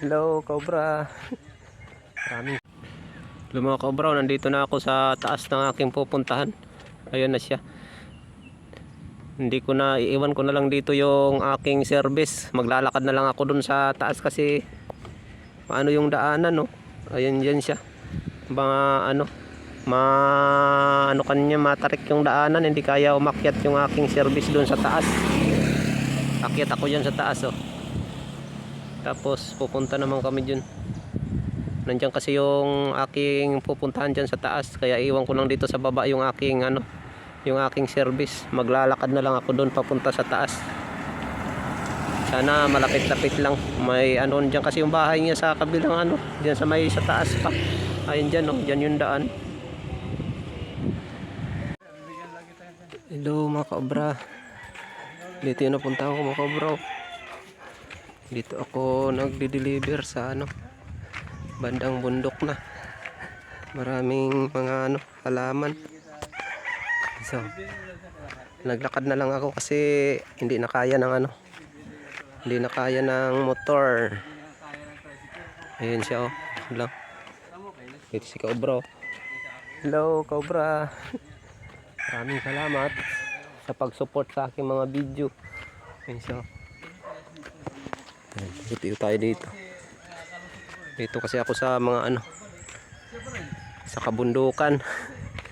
Hello, Cobra. Maraming. Hello mga Cobra, nandito na ako sa taas ng aking pupuntahan. Ayun na siya. Hindi ko na, iiwan ko na lang dito yung aking service. Maglalakad na lang ako dun sa taas kasi paano yung daanan, no? Ayun dyan siya. Mga ano, ma ano kanya matarik yung daanan, hindi kaya umakyat yung aking service dun sa taas. Akyat ako dyan sa taas, oh. Tapos pupunta naman kami dyan. Nandiyan kasi yung aking pupuntahan dyan sa taas. Kaya iwan ko lang dito sa baba yung aking ano, yung aking service. Maglalakad na lang ako doon papunta sa taas. Sana malapit-lapit lang. May ano diyan kasi yung bahay niya sa kabilang ano, diyan sa may sa taas pa. Ayun diyan no, diyan yung daan. Hello mga kaobra. Dito yung napunta ako mga kaobra. Dito ako nagde-deliver sa ano bandang bundok na. Maraming mga ano halaman. So, naglakad na lang ako kasi hindi na kaya ng ano. Hindi na kaya ng motor. Ayun siya oh. Ito si Cobra. oh. Hello Cobra. Maraming salamat sa pag-support sa aking mga video. Ayun siya. oh. Dito tayo dito. Dito kasi ako sa mga ano sa kabundukan.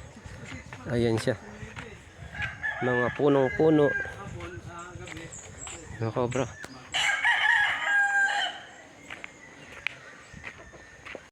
Ayan siya. Mga punong-puno. Mga cobra.